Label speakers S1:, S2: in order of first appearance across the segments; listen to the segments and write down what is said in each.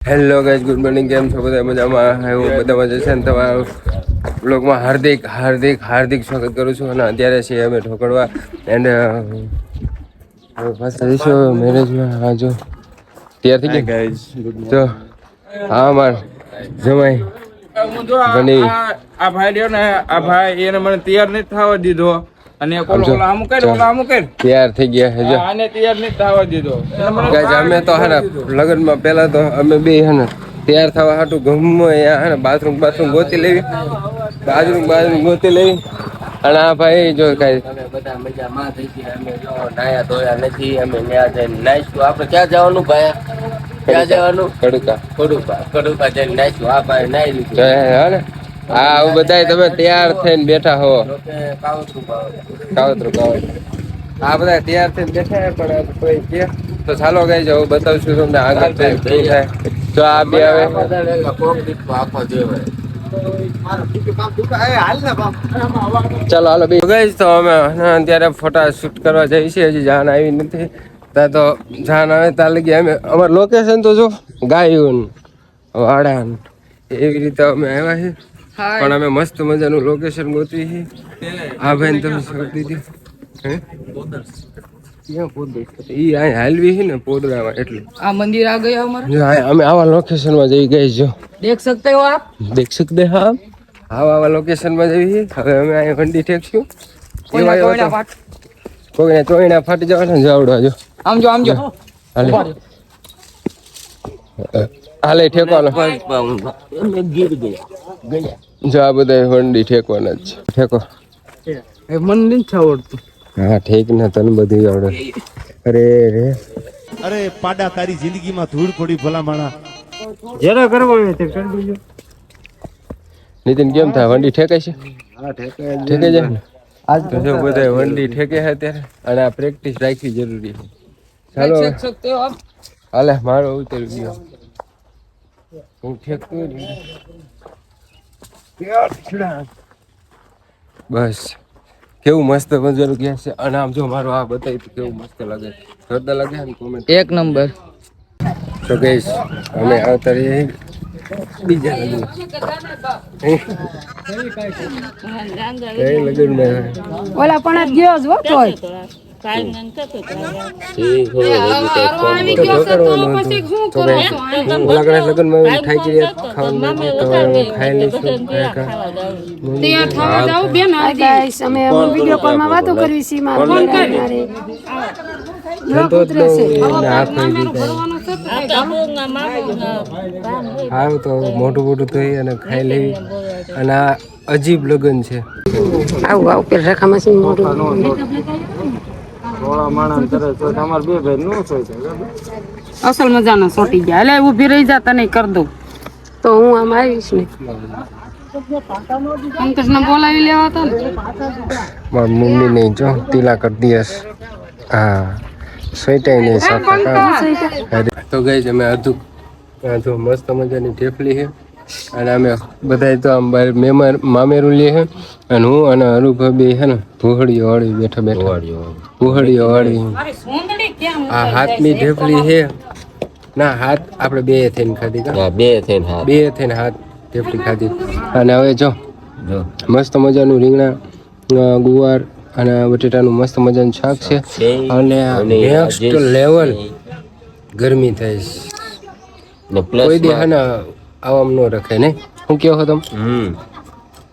S1: Hello guys good morning કેમ છો? બધા મજામાં? હું બધા મજા છે ને તમારા બ્લોગમાં હાર્દિક હાર્દિક હાર્દિક સ્વાગત કરું છું અને અત્યારે છીએ અમે ઢોકળવા એન્ડ ફર્સ્ટ જઈશું મેરેજમાં હા જો. તૈયાર થઈ ગયા? જો. હા માર જમાઈ
S2: હું
S1: બની.
S2: આ આ ભાઈ રહ્યો ને આ ભાઈ એને મને તૈયાર નથી થવા દીધો. અને ઓલો આમ કર ઓલો આમ કર
S1: તૈયાર થઈ ગયા છે જો.
S2: આને તૈયાર નથી થવા દીધો.
S1: ગાઈઝ અમે તો હે લગ્નમાં પહેલા તો અમે બે હે ને તૈયાર થવા હાટું ગમો અહીંયા હે બાથરૂમ બાથરૂમ ગોતી લેવી. બાથરૂમ બાથરૂમ ગોતી લેવી. અને આ ભાઈ જો કઈ
S3: અમે બધા મજામાં થઈ ગયા. અમે જો નાયા ધોયા નથી અમે ન્યા જઈને નાઈશું આપણે ક્યાં જવાનું ભાઈ? ક્યાં જવાનું?
S1: કડુકા.
S3: કડુકા. કડુકા જઈને નાઈશું આ ભાઈ નાઈ લીધું.
S1: હે હે ને. હા બધા બધાય તમે તૈયાર થઈને બેઠા હો.
S3: કાવતરું ભાવે.
S1: કાવતરું કાવતરું આ બધા તૈયાર થઈને બેઠા પણ કોઈ કે. તો ચાલો ગઈ જાવ છું તમને આગળ થઈ શું થાય. તો આ બે હવે. ચાલો હાલો બે. ગઈ તો અમે અત્યારે ફોટા શૂટ કરવા જઈએ છીએ. હજી જાન આવી નથી. ત્યાં તો જાન આવે ત્યાં લગી અમે અમારું લોકેશન તો જો ગાયું વાડાન. એવી રીતે અમે આવ્યા છીએ. પણ અમે મસ્ત મજાનું લોકેશન ગોતી છે આ ભાઈ તમે શોધી દીધી. હાલવી છે ને પોદળામાં આવા જઈ લોકેશનમાં જઈ હવે અમે અહીં વંડી ટેકશું
S4: કોઈને
S1: ચોઈના ફાટી જવાના જાવડો જો.
S4: આમ આમ જો.
S1: હાલે. હાલે જો આ બધા વંડી ઠેકવાના જ ઠેકો.
S4: એ મને નથી આવડતું.
S1: હા ઠેક ને તને બધી આવડે. અરે રે
S5: અરે પાડા તારી જિંદગીમાં ધૂળ પડી ભલા માણા
S4: જરા કરવા તે
S1: નીતિન કેમ થાય? વંડી ઠેકાય છે? હા ઠેકાય ઠેકાય જાય વંડી ઠેકે છે ત્યારે અને આ પ્રેક્ટિસ રાખવી જરૂરી ચાલો હાલે મારો ઉતરી ગયો હું ઠેકતો બસ. કેવું મસ્ત બંજારું ગયા છે? અને આમ જો મારો આ બતાવી તો કેવું મસ્ત લાગે. જોરદાર લાગે ને કોમેન્ટ
S4: એક નંબર.
S1: તો ગઈશ અમે અત્યારે બીજા લગ્ન.
S6: ઓલા પણ ગયો જ
S3: હોય
S6: વાતો કરવી છે.
S1: હાવ તો મોટું મોટું થઈ અને ખાઈ લેવી અને આ અજીબ લગ્ન છે
S6: આવું આવું પેલા છે
S4: અસલ મજાના સોટી ગયા. એટલે ઊભી રહી જા તને કર દઉં.
S6: તો હું આમ આવીશ ને.
S4: પંકજ ને બોલાવી લેવા તો ને.
S1: મારી મમ્મી નહીં જો તીલા કરી દિયસ હા સોઈટાઈ નહીં સાફ તો ગઈ અમે અધુ જો મસ્ત મજાની ઢેફલી છે. અને અમે બધા તો આમ મેમર મામેરું લે છે અને હું અને અનુભવ બે છે ને ભૂહડીઓ વાળી બેઠા બેઠા. ભૂહડીઓ વાળી. આ હાથની ઢેફલી છે? ના હાથ આપણે બે થઈને ખાધી
S3: બે થઈને
S1: બે થઈને હાથ ઢેફલી ખાધી. અને હવે જો
S3: જો.
S1: મસ્ત મજાનું રીંગણા ગુવાર અને બટેટાનું મસ્ત મજાનું શાક છે. અને નેક્સ્ટ લેવલ ગરમી થાય છે. કોઈ દી હે ને આવામ ન રખે ને શું કહો છો તમે?
S3: હમ.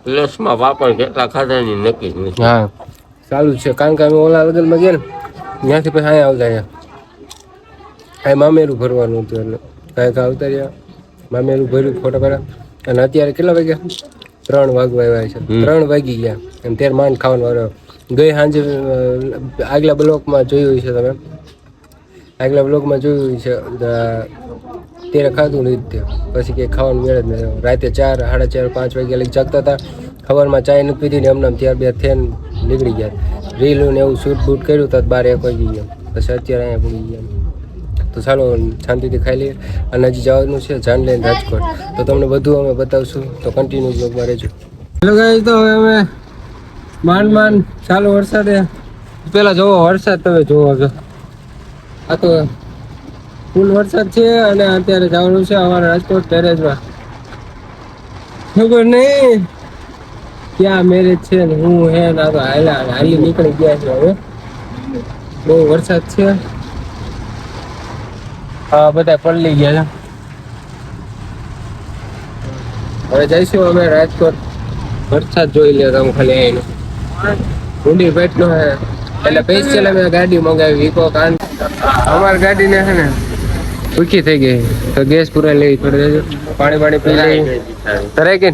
S3: પ્લસમાં પાપડ કેટલા ખાધાની નક્કી જ નથી.
S1: હા. ચાલુ છે. કારણ કે અમે ઓલા લગ્નમાં ગયા ને ત્યાંથી પછી અહીંયા આવતા રહ્યા. અહીં મામેરું ભરવાનું હતું એટલે. કાંઈક આવતા રહ્યા. મામેરું ભર્યું ફોટા પાડા અને અત્યારે કેટલા વાગ્યા? ત્રણ વાગવા આવ્યા છે. ત્રણ વાગી ગયા. અને ત્યારે માંડ ખાવાનો આવ્યો. ગઈ સાંજે આગલા બ્લોકમાં જોયું છે તમે? આગલા બ્લોકમાં જોયું છે ત્યારે ખાધું નહીં પછી કંઈ ખાવાનું મેળ જ નહીં. રાતે ચાર, સાડા ચાર, પાંચ વાગ્યા લઈ જાગતા હતા. ખબરમાં ચાય નથી પીધી ને એમને ત્યાર બે થઈને નીકળી ગયા. રીલું એવું શૂટ બૂટ કર્યું તો બાર એક વાગી ગયા પછી અત્યારે અહીંયા પૂરી ગયા તો ચાલો, શાંતિથી ખાઈ લઈએ. અને હજી જવાનું છે જાન લઈને રાજકોટ. તો તમને બધું અમે બતાવશું. તો કન્ટિન્યુ બ્લોગમાં રહેજો. હેલો ગાઈઝ તો હવે અમે માંડ માંડ ચાલુ વરસાદે. પહેલાં જોવો વરસાદ તમે જોવો છો આ તો ફૂલ વરસાદ છે અને અત્યારે જવાનું છે અમારા રાજકોટ મેરેજમાં ખબર નહીં ક્યાં મેરેજ છે ને હું હે ના તો હાલા હાલી નીકળી ગયા છે હવે. બહુ વરસાદ છે. હા બધા પલળી ગયા હવે જઈશું અમે રાજકોટ. વરસાદ જોઈ લે તમે ખાલી આવીને ઊંડી પેટનો હે. એટલે સ્પેશિયલ અમે ગાડી મંગાવી વિકો કાન અમારી ગાડીને છે ને દુખી થઈ ગઈ. તો ગેસ પૂરા લેવી પડે. પાણી પાણી પી લઈ તરાઈ ગઈ?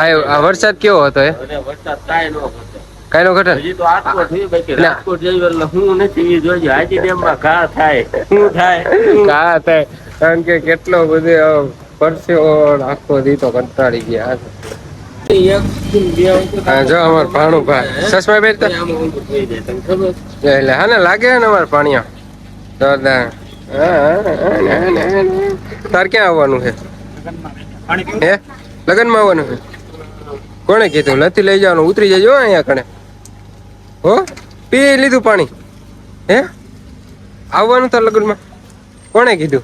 S1: આ વરસાદ કેવો હતો એ?
S3: અને વરસાદ કાંઈ ન
S1: કઈ નો ઘટે?
S3: હજી તો રાજકોટ થઈ બાકી રાજકોટ જઈ એટલે હું નથી જોજો હાજી ડેમમાં ઘા થાય. શું થાય?
S1: ઘા થાય. કારણ કે કેટલો બધો પરસેવો આખો દીતો કંટાળી ગયા. જો અમાર ભાણું ભાઈ.
S3: તને ખબર?
S1: એટલે હા ને લાગે ને અમારે પાણીયા. તાર ક્યાં આવવાનું છે? હે? લગ્નમાં આવવાનું છે? કોણે કીધું? નથી લઈ જવાનું. ઉતરી જજો અહીંયા કણે. હો? પી લીધું પાણી. હે? આવવાનું તાર લગ્નમાં? કોણે કીધું?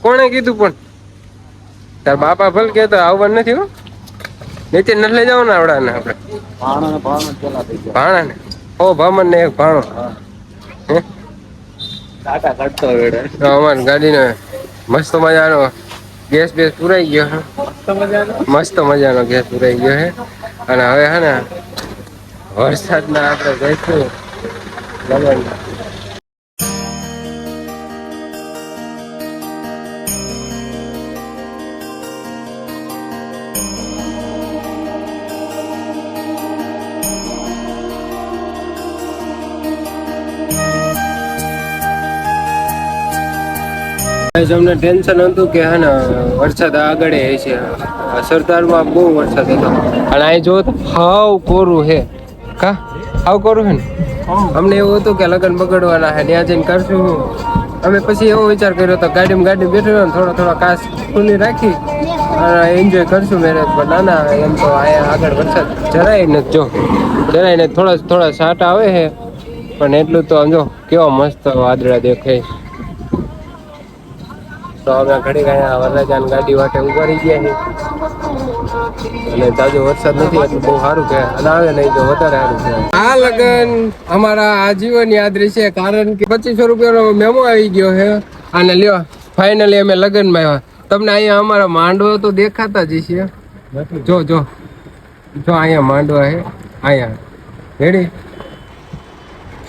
S1: કોણે કીધું પણ? તાર બાપા ભલે કહેતો આવવાનું નથી હો. નીચે ન લઈ જવાના આવડાને આપણે. ભાણા ને ઓ ભામણ ને એક ભાણો. હે?
S3: ટાટા કાઢતો વેડે
S1: અમાર ગાડીનો મસ્ત મજાનો ગેસ બેસ પુરાઈ ગયો હે. મસ્ત મજાનો? ગેસ પુરાઈ ગયો હે. અને હવે હે ને વરસાદના આપણે જઈશું. લગન ગાઈસ, અમને ટેન્શન હતું કે હે ને વરસાદ આગળ એ છે. સરદારમાં બહુ વરસાદ હતો. અને અહીં જો હાવ કોરું હે. કા? હાવ કોરું છે ને? અમને એવું હતું કે લગ્ન બગડવાના હે ત્યાં જઈને કરશું? અમે પછી એવો વિચાર કર્યો હતો ગાડીમાં ગાડી બેઠો ને થોડો થોડો કાચ ખુલ્લી રાખી અને એન્જોય કરશું મેરેજ પણ ના ના એમ તો અહીંયા આગળ વરસાદ જરાય નથી. જો જરાય ને થોડા થોડા છાંટા આવે છે પણ એટલું તો જો કેવો મસ્ત વાદળા દેખાય. તો અમે ઘડી ગયા વરરાજાની ગાડી વાટે ઊભા રહી ગયા છે. અને તાજો વરસાદ નથી, એટલે બહુ સારું કે આવે નહીં તો વધારે સારું છે. આ લગન અમારા આજીવન યાદ રહેશે કારણ કે પચીસો રૂપિયાનો મેમો આવી ગયો છે. અને લ્યો ફાઇનલી અમે લગનમાં આવ્યા. તમને અહીંયા અમારા માંડવા તો દેખાતા જ છે જો જો. જો અહીંયા માંડવા છે. અહીંયા. રેડી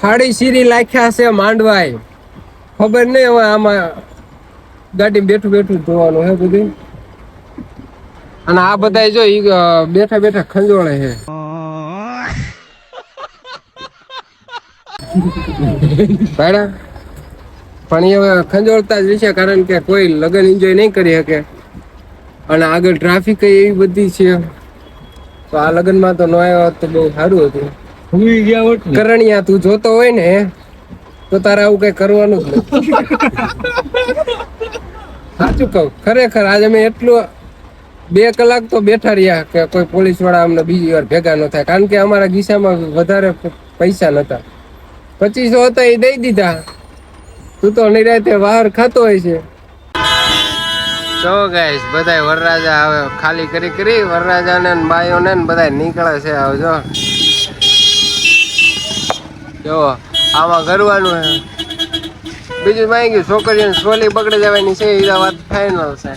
S1: ફાડી સીરી લાખ્યા છે માંડવા ખબર નહીં હવે આમાં ગાડી બેઠું બેઠું ધોવાનું જોવાનું હે બધું. અને આ બધા જો બેઠા બેઠા ખંજોળે છે ભાડા પણ એ ખંજોળતા જ છે કારણ કે કોઈ લગન એન્જોય નહીં કરી શકે. અને આગળ ટ્રાફિક એવી બધી છે. તો આ લગ્નમાં તો ન આવ્યો તો બહુ સારું હતું. કરણિયા તું જોતો હોય ને તો તારે આવું કઈ કરવાનું જ નથી. સાચું કહું. ખરેખર આજે અમે એટલું બે કલાક તો બેઠા રહ્યા કે કોઈ પોલીસવાળા અમને બીજી વાર ભેગા ન થાય. કારણ કે અમારા ગીસામાં વધારે પૈસા નતા પચીસો હતા એ દઈ દીધા. તું તો નિરાતે બહાર ખાતો હોય છે. જો ગાઈશ બધાય વરરાજા હવે ખાલી કરી કરી, વરરાજાને ને બાયોને ને બધાય નીકળે છે હવે જો. આમાં કરવાનું છે બીજું માં ગયું સોલી બગડી જવાની છે એ વાત ફાઇનલ છે.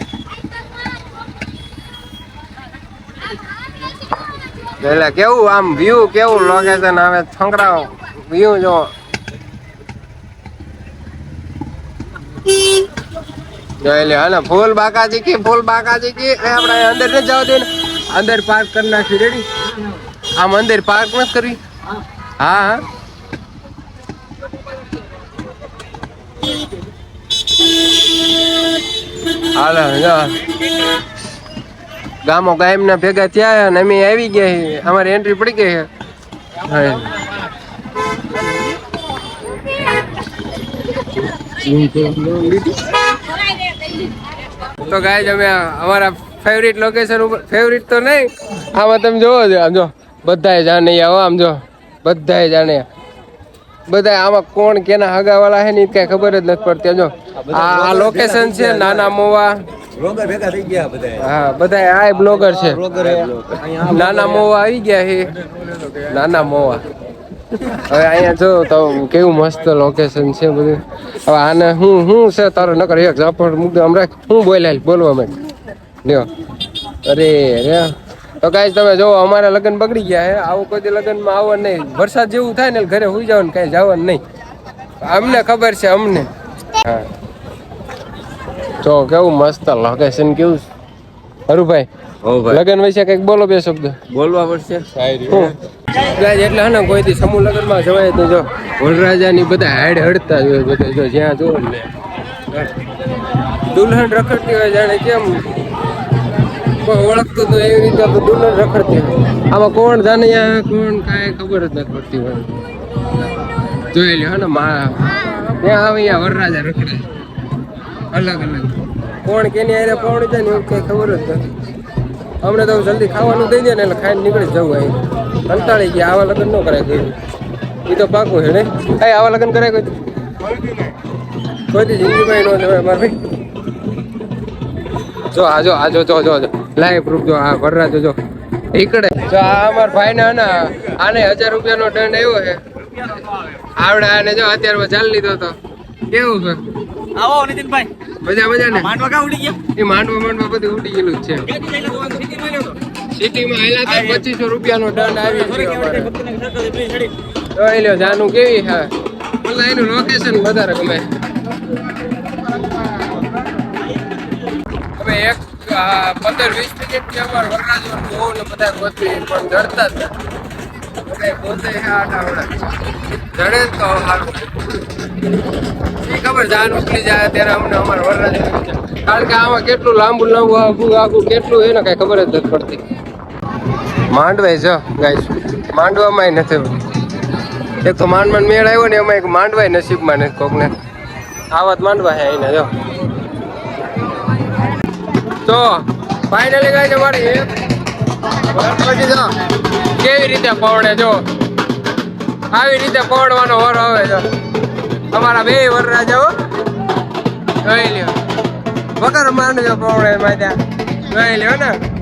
S1: એટલે કેવું આમ વ્યૂ કેવું લોકેશન આવે, છોકરાઓ વ્યૂ જો. એટલે હા ફૂલ બાકાજી કી, ફૂલ બાકાજી કી આપણે અંદર ને જવા દે ને. અંદર પાર્ક કરી નાખી રેડી આમ અંદર પાર્ક નથી કરવી? હા હા. હાલો, જો. ગામો ગાયમ ના ભેગા થયા અને અમે આવી ગયા. અમારી એન્ટ્રી પડી ગઈ તો ગાય અમે અમારા ફેવરિટ લોકેશન ઉપર ફેવરિટ તો નહીં. આમાં તમે જોવો છો, આમ જો. બધાએ જાણે આવો, આમ જો. બધાય જાણે. બધા આમાં કોણ કેના હગાવાળા છે ને કઈ ખબર જ નથી પડતી. જો આ લોકેશન છે નાના મોવા.
S3: બ્લોગર ભેગા થઈ ગયા બધા
S1: હા બધા આ બ્લોગર છે. નાના મોવા આવી ગયા છે નાના મોવા. હવે અહીંયા જો તો કેવું મસ્ત લોકેશન છે બધું. હવે આને હું હું છે તારો નકર એક ઝાપડ મૂક દે હમણાં હું બોલાય બોલવા માંડ. લ્યો. અરે રે. તો કાંઈ તમે જો અમારા લગ્ન બગડી ગયા હે. આવું કોઈ લગ્નમાં આવવા નહીં. વરસાદ જેવું થાય ને ઘરે સુઈ જવાનું કાંઈ જવાનું નહીં. અમને ખબર છે અમને. હા. જો કેવું મસ્ત લોકેશન કેવું હરુભાઈ લગન વિશે કંઈક બોલો બે શબ્દ.
S3: બોલવા પડશે.
S1: હું. એટલે હે ને કોઈ થી સમૂહ લગ્નમાં જવાય તો જો વરરાજાની બધા હાડ હડતા જ બધા જો જ્યાં જો ને દુલ્હન રખડતી હોય જાણે કેમ ઓળખતું તો એવી રીતે તો દુલ્હન રખડતી હોય. આમાં કોણ જાણ્યા કોણ કાંઈ ખબર જ નથી પડતી હોય. જોઈ લ્યો ને, મા ત્યાં આવે અહીંયા વરરાજા રખડે. અલગ અલગ. કોણ કેની હારે કોણ છે ને એવું કઈ ખબર જ નથી. અમને તો જલ્દી ખાવાનું દઈ દે ને એટલે ખાઈને નીકળી જવું અહીં કંટાળી ગયા, આવા લગ્ન ન કરાય કોઈ એ તો પાકું છે ને? એ આવા લગ્ન કરાય કોઈ કોઈ જિંદગીમાં ય જવાય મારા જો આજો આજો જો જો જો. લાઈવ પ્રૂફ જો આ વરરાજો જો ઈકડે. જો આ અમાર ભાઈ ને આના હજાર રૂપિયાનો દંડ આવ્યો છે. આવડે આને જો અત્યારે ચાલી લીધો તો. કેવું છે?
S7: આવો નીતિનભાઈ.
S1: મજા મજા ને?
S7: માંડવા કા ઉડી ગયા?
S1: એ માંડવા માંડવા બધું ઉડી ગયેલું છે. સિટીમાં આયલા તો પચીસો રૂપિયાનો દંડ આવી ગયો અમારે. જોઈ લ્યો જાનું કેવી હા મને એનું લોકેશન વધારે ગમે. હવે એક પંદર વીસ મિનિટ અમાર વરરાજો બહુ ને બધા ગોતી પણ જડતા જ ખબર જાન ઉકળી જાય ત્યારે અમને અમારે કારણ કે આમાં કેટલું લાંબુ લાંબુ આખું કેટલું એને કાંઈ ખબર જ નથી પડતી. માંડવાય જ, ગાઈસ. માંડવામાં નથી એક તો માંડ માંડ મેળ આવ્યો ને એમાં એક માંડવાય નસીબમાં નથી કોકને. આવા જ માંડવા છે એને જો. તો ફાઇનલી ગાઈસ તમારી કેવી રીતે પવડે જો? આવી રીતે પવડવાનો વર આવે જો અમારા બે વર રાજાઓ જોઈ લ્યો. વગર માંડજો પવડે એમાં ત્યાં. જોઈ લ્યો ને.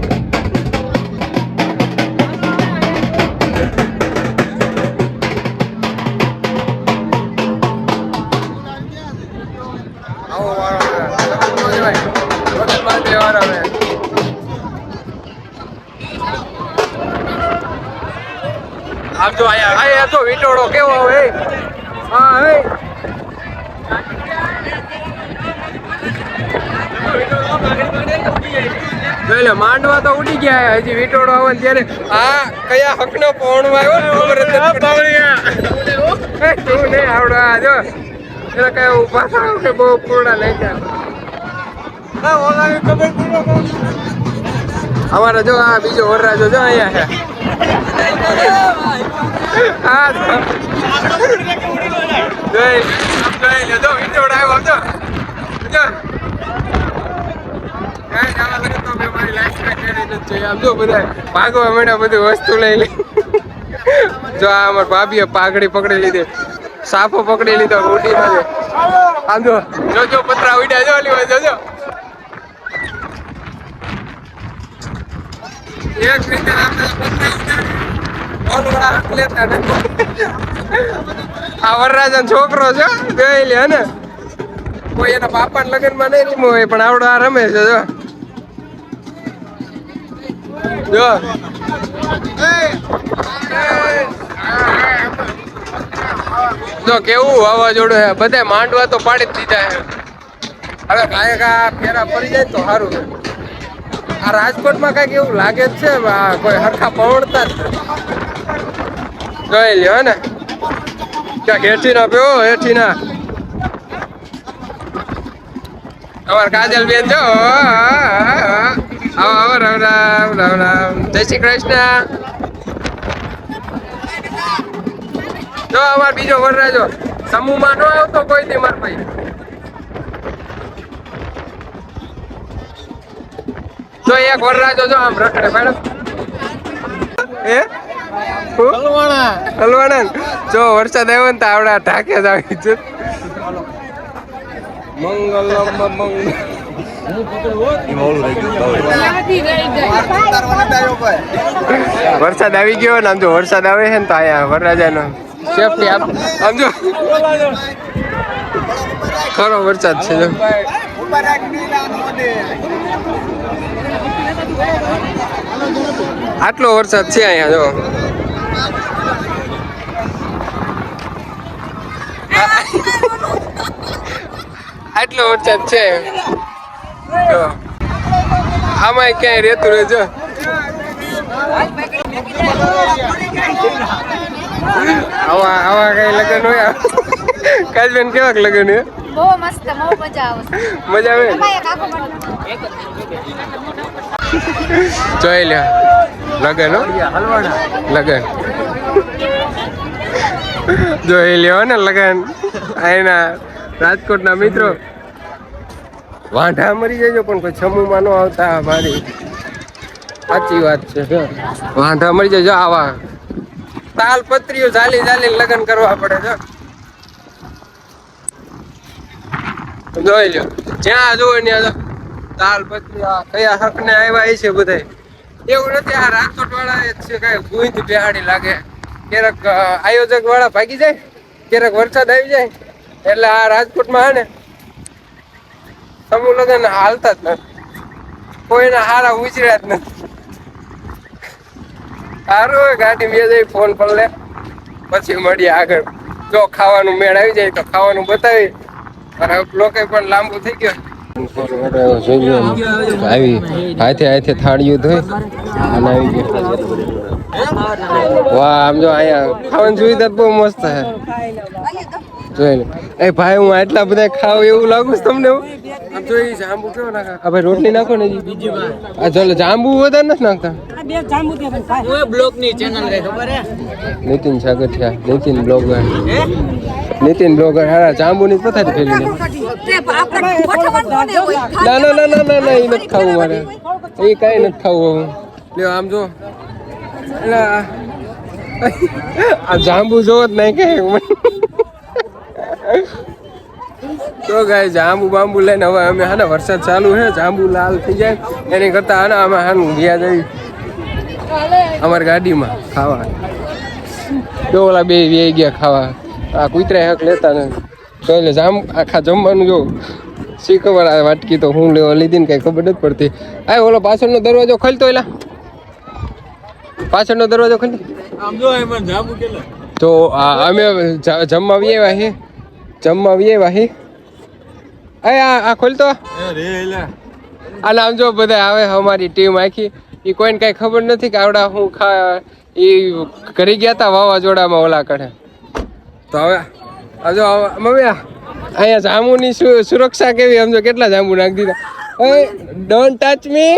S1: આયા વીંટોળો કેવો હવે હા? હવે જોઈ લે માંડવા તો ઉડી ગયા હજી વિટોળો આવે ત્યારે. આ કયા હકનો પહોણો આવ્યો ને ખબર નથી તું નહીં આવડો આ જો. એને કઈ ઊભા થાવ કે બહુ પૂર્ણ લઈ ગયા. અમારે જો આ બીજો વરરાજો જો અહીંયા છે. હા વસ્તુ લઈ લે. જો આ અમાર ભાભીએ પાઘડી પકડી લીધી. સાફો પકડી લીધો ઉડી માં આમ જો જો જો, પતરા ઉડ્યા, જો ઓલી બાજુ એક રીતે પતરા ઉડ્યા. ઓલું હાથ લેતા નથી. આ વરરાજા છોકરો છે, જોઈ લે ને કોઈ એના બાપા લગ્નમાં નહીં રમવું હોય, પણ આવડો આ રમે છે, જો. જો. જો, કેવું વાવાઝોડું છે? બધે માંડવા તો પાડી જ દીધા છે. હવે કાંઈ કા ફેરા પડી જાય તો સારું છે આ રાજકોટમાં કાંઈક એવું લાગે જ છે, આ કોઈ હરખા પવડતા જ. જોઈ લ્યો, હે ને? ક્યાંક હેઠી ના પીવો, હેઠી ના. અમાર કાજલ બેન જો આવો આવો, રામ રામ રામ રામ. જય શ્રી કૃષ્ણ. જો, અમાર બીજો વરરાજો. સમૂહમાં નો આવતો કોઈ દી માર ભાઈ. જો, એક વરરાજો જો, આમ રખડે મેડમ એ હલવાણા. જો વરસાદ આવ્યો ને તો આવડા ઢાકે જ આવી છે મંગલમ મંગલ વરસાદ આવી ગયો ને આમ જો વરસાદ આવે છે ને તો અહીંયા વરરાજાનો સેફટી આપ આમ જો. ખરો વરસાદ છે જો. આટલો વરસાદ છે અહીંયા જો. આટલો વરસાદ છે. તો આમાં ક્યાંય રહેતું રહેજો. આવા આવા કઈ લગન હોય? કાજબેન કેવાક લગન હે
S8: બહુ મસ્ત બહુ મજા આવશે
S1: મજા આવે? જોઈ લે લગન લગન જોઈ લ્યો ને લગન અહીંના રાજકોટના મિત્રો. વાંઢા મરી જજો, પણ કોઈ છમુમાં ન આવતા મારી સાચી વાત છે. વાંઢા મરી જજો, આવા. તાલપત્રીઓ ચાલી ચાલી લગ્ન કરવા પડે જો જોઈ લ્યો. જ્યાં જોવે ત્યાં જો. તાલપત્રી આ કયા હકને આવ્યા છે બધા એવું નથી, આ રાજકોટ વાળા એ છે કઈ ગુંદ બેહાડી લાગે. ક્યારેક આયોજક વાળા ભાગી જાય, ક્યારેક વરસાદ આવી જાય, એટલે આ રાજકોટમાં ને, સમૂહ લગ્ન હાલતા જ નથી. કોઈના હારા ઉછર્યા જ નથી. સારું ગાડી બે જઈ ફોન પર લે. પછી મળીએ આગળ. જો ખાવાનું મેળ આવી જાય તો ખાવાનું બતાવી અને લોકો પણ લાંબુ થઈ ગયો. આવી હાથે હાથે થાળીઓ ધોઈ અને આવી ગયો વાહ આમ જો અહીંયા ખાવાની સુવિધા બહુ મસ્ત છે. જોઈ લે. એ ભાઈ હું આટલા બધા ખાવ એવું લાગુ છે તમને હું? જોઈ જાંબુ કેવો નાખા? આ ભાઈ રોટલી નાખો ને જી. આ ચાલો જાંબુ વધારે નથી નાખતા?
S7: બ્લોકની ચેનલ કઈ ખબર હે?
S1: નીતિન સાગઠિયા નીતિન બ્લોગર. નીતિન બ્લોગર હારા જાંબુ ની પથારી ફેલી દે ના ના ના ના ના ના એ નથી ખાવું મારે. એ કાંઈ નથી ખાવું લ્યો આમ જો. એટલે આ જાંબુ જોવો જ નહીં કે. તો ગાય જાંબુ બાંબુ લઈને હવે અમે હાને વરસાદ ચાલુ છે. જાંબુ લાલ થઈ જાય. એની કરતા હા ને અમે હાનું ગયા જઈ અમારી ગાડીમાં ખાવા. જો ઓલા બે વે ગયા ખાવા. આ કુતરા હક લેતા ને તો એટલે જામ આખા જમવાનું જો શી ખબર આ વાટકી તો હું લેવા લીધી ને કઈ ખબર નથી પડતી. આ ઓલો પાછળનો દરવાજો ખોલતો એલા પાછળનો દરવાજો ખોલ.
S2: જો
S1: તો અમે જમવા આવ્યા હી જમવા આવીએ ભાઈ અરે આ ખોલતો આ નામ જો બધા આવે અમારી ટીમ આખી. એ કોઈને કઈ ખબર નથી કે આવડા હું ખા એ કરી ગયા હતા વાવાઝોડામાં ઓલા કડે તો હવે આ જો હવે મમ્મી અહીંયા જાંબુની સુ- સુરક્ષા કેવી? સમજો કેટલા જાંબુ નાખી દીધા. ઓય ડોન્ટ ટચ મી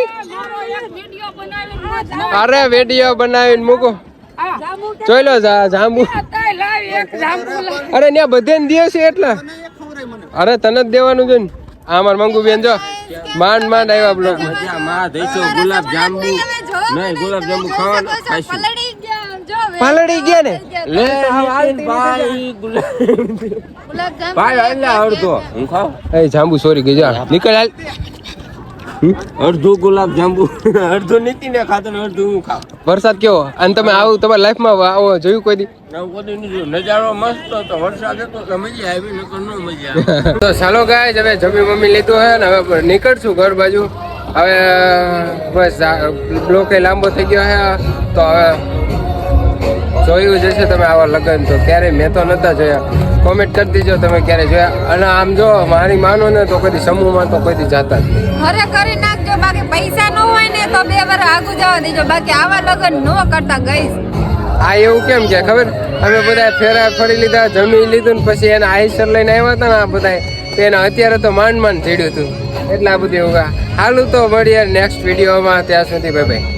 S1: અરે વીડિયો બનાવીને મૂકો. જોઈ લો જા- જાંબુ. અરે ત્યાં બધે ને દે છે એટલા. અરે તને જ દેવાનું છે ને. આ માર મંગુ બેન જો. માંડ માંડ આવ્યા
S3: માં. દઈશો ગુલાબ જાંબુ. નહીં ગુલાબ જાંબુ ખાવાનું ખાઈશું.
S1: પાલડી ગયા ને?
S3: લે ભાઈ
S8: ગુલાબ
S3: ભાઈ એટલે આવડતો. હું ખાવ?
S1: એ જાંબુ સોરી ગઈ જા નીકળ હાલ.
S3: અડધું ગુલાબ જાંબુ. અડધું નીતિ ને ખાતો ને અડધું હું ખાવ
S1: વરસાદ કેવો? અને તમે આવું તમારી લાઈફમાં આવો જોયું કોઈ દી?
S3: નજારો મસ્ત હતો. વરસાદ હતો તો મજા આવી નકર ન મજા આવે.
S1: તો ચાલો ગાય હવે જમી મમ્મી લીધું હે ને હવે નીકળશું ઘર બાજુ. હવે બસ બ્લોકે લાંબો થઈ ગયો હે. તો હવે જોયું જશે તમે આવા લગ્ન તો. ક્યારે મેં તો નતા જોયા. કોમેન્ટ કરી દેજો તમે ક્યારે જોયા? અને આમ જો મારી માનો ને તો કદી સમૂહમાં તો કદી જાતા જ નહીં.
S8: ઘરે કરી નાખજો બાકી પૈસા ન હોય ને તો બે વાર આગુ જવા દેજો. બાકી આવા લગન ન કરતા ગઈ
S1: આ એવું કેમ કે ખબર? અમે બધા ફેરા ફરી લીધા જમી લીધું ને પછી એને આઈસર લઈને આવ્યા હતા ને આ બધા તેને એને અત્યારે તો માંડ માંડ ચડ્યું હતું. એટલે આ બધું એવું હાલું તો મળીએ નેક્સ્ટ વિડીયોમાં ત્યાં સુધી ભાઈ બાય